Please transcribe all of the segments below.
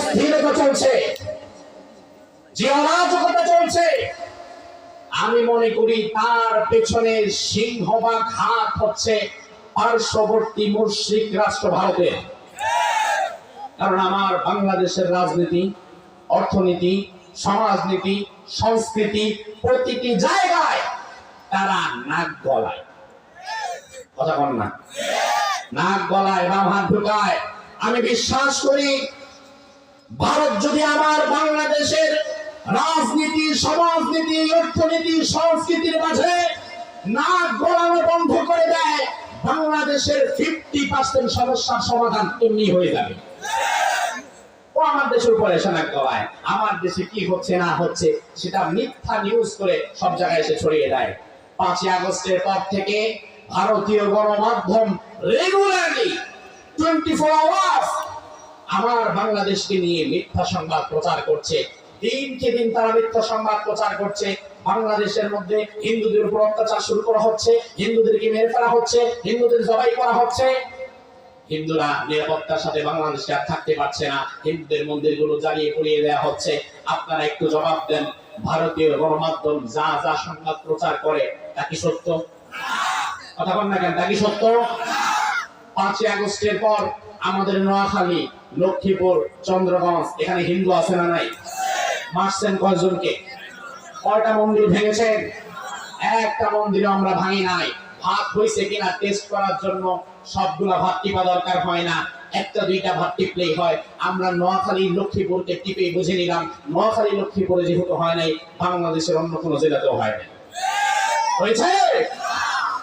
অস্থিরতা চলছে। যে অরাজকতা চলছে, আমি মনে করি তার পেছনে সিংহবাগ হাত হচ্ছে পার্শ্ববর্তী মুশ্রিক রাষ্ট্র ভারতের কারণ আমার বাংলাদেশের রাজনীতি, অর্থনীতি, সমাজনীতি, সংস্কৃতি প্রতিটি জায়গায় তারা নাক গলায়। কথা বল না। নাক গলায়, বাম হাত ঢুকায়। আমি বিশ্বাস করি ভারত যদি আমার বাংলাদেশের রাজনীতি, সমাজনীতি, অর্থনীতি, সংস্কৃতির মাঝে নাক গলানো বন্ধ করে দেয়, বাংলাদেশের ফিফটি পার্সেন্ট সমস্যার সমাধান এমনি হয়ে যাবে। আমার দেশে কি হচ্ছে, না হচ্ছে, সেটা মিথ্যা নিউজ করে সব জায়গায় এসে ছড়িয়ে দেয়। পাঁচই আগস্টের পর থেকে ভারতীয় গণমাধ্যম রেগুলারলি টোয়েন্টি ফোর আওয়ার্স আমার বাংলাদেশকে নিয়ে মিথ্যা সংবাদ প্রচার করছে। দিনকে দিন তারা মিথ্যা সংবাদ প্রচার করছে। বাংলাদেশের মধ্যে হিন্দুদের উপর অত্যাচার শুরু করা হচ্ছে, হিন্দুদেরকে মেরে ফেলা হচ্ছে, হিন্দুদের জবাই করা হচ্ছে। হিন্দুরা নিরাপত্তার সাথে বাংলাদেশে আর থাকতে পারছে না। হিন্দুদের মন্দিরগুলো জ্বালিয়ে পুড়িয়ে দেওয়া হচ্ছে। আপনারা একটু জবাব দেন, ভারতীয় গণমাধ্যম যা যা সংবাদ প্রচার করে, তা কি সত্য? কথা বল না কেন, তা কি সত্য? পাঁচই আগস্টের পর আমাদের নোয়াখালী, লক্ষ্মীপুর, চন্দ্রগঞ্জ, এখানে হিন্দু আছে না নাই? মারছেন কয়জনকে? কয়টা মন্দির ভেঙেছেন? একটা মন্দিরে আমরা ভাঙি নাই। ভাত হয়েছে কিনা টেস্ট করার জন্য সবগুলা ভাত টিপা দরকার হয় না। একটা, দুইটা ভাত টিপলেই হয়। আমরা নোয়াখালী, লক্ষ্মীপুরকে টিপে বুঝে নিলাম। নোয়াখালী, লক্ষ্মীপুরে যেহেতু হয় নাই, বাংলাদেশের অন্য কোনো জেলাতেও হয় নাই। হয়েছে?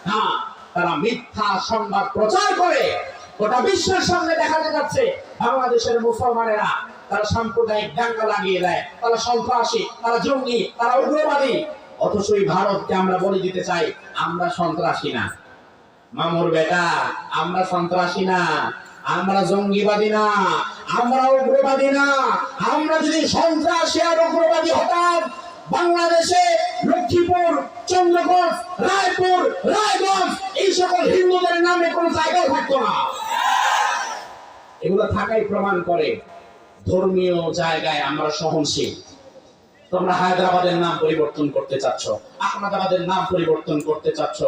না তারা মিথ্যা সংবাদ প্রচার করে। গোটা বিশ্বের সামনে দেখাতে যাচ্ছে বাংলাদেশের মুসলমানেরা। তারা সাম্প্রদায়িক দাঙ্গা লাগিয়ে দেয়, তারা সন্ত্রাসী, তারা জঙ্গি, তারা উগ্রবাদী। অথচ এই ভারতকে আমরা বলে দিতে চাই, আমরা সন্ত্রাসী না। মামুর বেটা, আমরা সন্ত্রাসী না। আমরা জঙ্গিবাদী না। আমরা উগ্রবাদী না। আমরা যদি সন্ত্রাসী আর উগ্রবাদী হতাম, বাংলাদেশে লক্ষ্মীপুর চন্দ্রগঞ্জ রায়পুর, রায়গঞ্জ, এই সকল হিন্দুদের নামে কোনো জায়গায় থাকতো না। এগুলো থাকাই প্রমাণ করে ধর্মীয় জায়গায় আমরা সহনশীল। তোমরা হায়দ্রাবাদের নাম পরিবর্তন করতে চাচ্ছ, আহমেদাবাদের নাম পরিবর্তন করতে চাচ্ছ,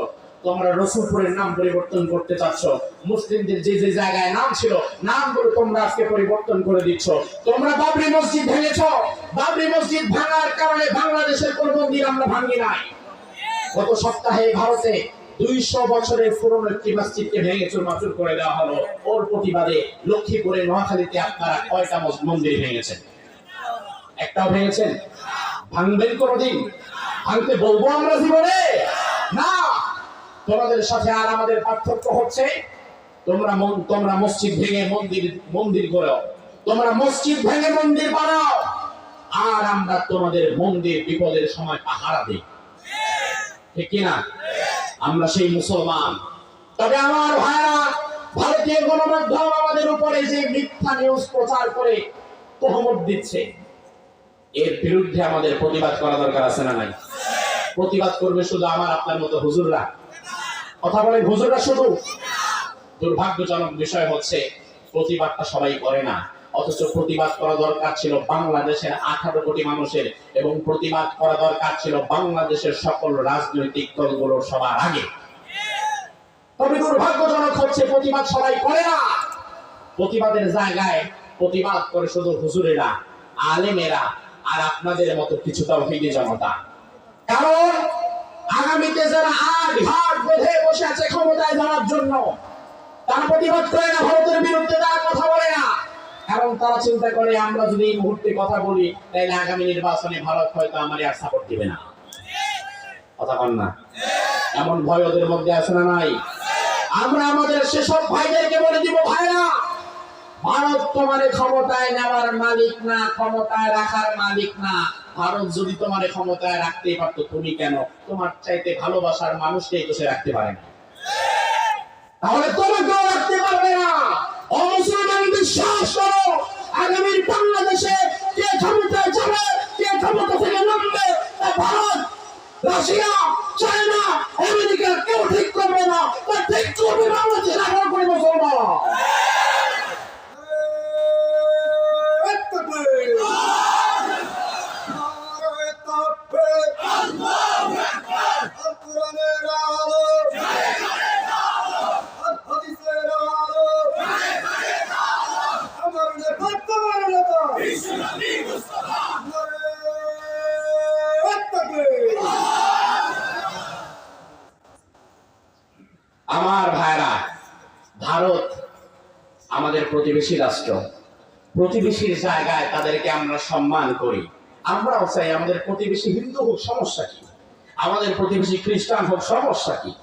তোমরা রসুলপুরের নাম পরিবর্তন করতে চাচ্ছ, মুসলিমদের যে যে জায়গায় নাম ছিল, নামগুলো তোমরা আজকে পরিবর্তন করে দিচ্ছ। তোমরা বাবরি মসজিদ ভেঙেছ। বাবরি মসজিদ ভাঙার কারণে বাংলাদেশের কোন মন্দির আমরা ভাঙি নাই। গত সপ্তাহে ভারতে দুইশো বছরের পুরনো একটি মসজিদকে ভেঙে চুরমাচুর করে দেওয়া হলো। ওর প্রতিবাদে লক্ষ্মীপুরে নোয়াখালীতে আপনারা কয়টা মন্দির ভেঙেছেন? একটাও ভেঙেছেন? ভাঙবেন কোনদিন? ভাঙতে বলব আমরা জীবনে? না! তোমাদের সাথে আর আমাদের পার্থক্য হচ্ছে, তোমরা তোমরা মসজিদ ভেঙে মন্দির মন্দির করো তোমরা মসজিদ ভেঙে মন্দির বানাও। আর আমরা তোমাদের মন্দির বিপদের সময় পাহারা দিই। ঠিক কিনা? আমরা সেই মুসলমান। তবে আমার ভাইরা, ভারতীয় গণমাধ্যম আমাদের উপরে যে মিথ্যা নিউজ প্রচার করে তহমত দিচ্ছে, এর বিরুদ্ধে আমাদের প্রতিবাদ করা দরকার আছে না নাই? প্রতিবাদ করবে শুধু আমার, আপনার মতো হুজুররা। কথা বলেন হুজুররা শুধু। দুর্ভাগ্যজনক বিষয় হচ্ছে, প্রতিবাদটা সবাই করে না। অথচ প্রতিবাদ করা দরকার ছিল বাংলাদেশের আঠারো কোটি মানুষের এবং প্রতিবাদ করা দরকার ছিল বাংলাদেশের সকল রাজনৈতিক দলগুলোর সবার আগে। তবে দুর্ভাগ্যজনক হচ্ছে প্রতিবাদ সবাই করে না। প্রতিবাদের জায়গায় প্রতিবাদ করে শুধু হুজুরেরা, আলেমেরা আর আপনাদের মতো কিছু তৌহিদি জনতা। কারণ আগামীতে যারা আট ঘাট বেঁধে বসে আছে ক্ষমতায় যাওয়ার জন্য, তারা প্রতিবাদ করে না, ভারতের বিরুদ্ধে তারা কথা বলে না। তারা চিন্তা করে, আমরা যদি এই মুহূর্তে কথা বলি, তাহলে আগামী নির্বাচনে ভারত হয়তো আমার আর সাপোর্ট দিবে না। কথা বল না। এমন ভয় ওদের মধ্যে আছে না নাই? আমরা আমাদের সেসব ভাইদেরকে বলে দিব ভাইরা ভারত তোমার ক্ষমতায় নেওয়ার মালিক না, ক্ষমতায় রাখার মালিক না। ভারত যদি তোমার ক্ষমতায় রাখতেই পারতো, তুমি কেন? তোমার চাইতে ভালোবাসার মানুষকে তো রাখতে পারে না। তাহলে তোমাকেও রাখতে পারবে না। অমুসলমান বিশ্বাস করো। আগামীর বাংলাদেশে কে ক্ষমতায় যাবে কে ক্ষমতা থেকে নামবে ভারত রাশিয়া আমার ভাইরা, ভারত আমাদের প্রতিবেশী রাষ্ট্র। প্রতিবেশীর জায়গায় তাদেরকে আমরা সম্মান করি। আমরাও চাই আমাদের প্রতিবেশী হিন্দু হোক, সমস্যা কি? আমাদের প্রতিবেশী খ্রিস্টান হোক, সমস্যা কি?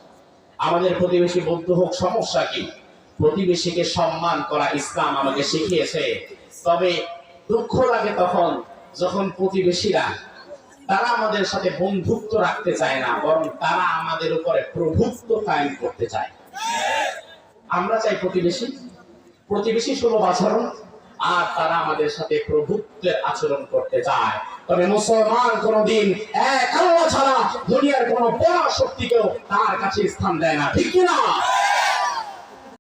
আমাদের প্রতিবেশী বৌদ্ধ হোক, সমস্যা কি? প্রতিবেশীকে সম্মান করা ইসলাম আমাকে শিখিয়েছে। তবে দুঃখ লাগে তখন যখন প্রতিবেশীরা তারা আমাদের সাথে বন্ধুত্ব রাখতে চায় না, বরং তারা আমাদের উপরে প্রভুত্ব কায়েম করতে চায়। আমরা চাই প্রতিবেশী প্রতিবেশী সুলভ আচরণ আর তারা আমাদের সাথে প্রভুত্বের আচরণ করতে চায়। তবে মুসলমান কোনদিন এক ছাড়া দুনিয়ার কোন বড় শক্তিকেও তার কাছে স্থান দেয় না, ঠিক কিনা?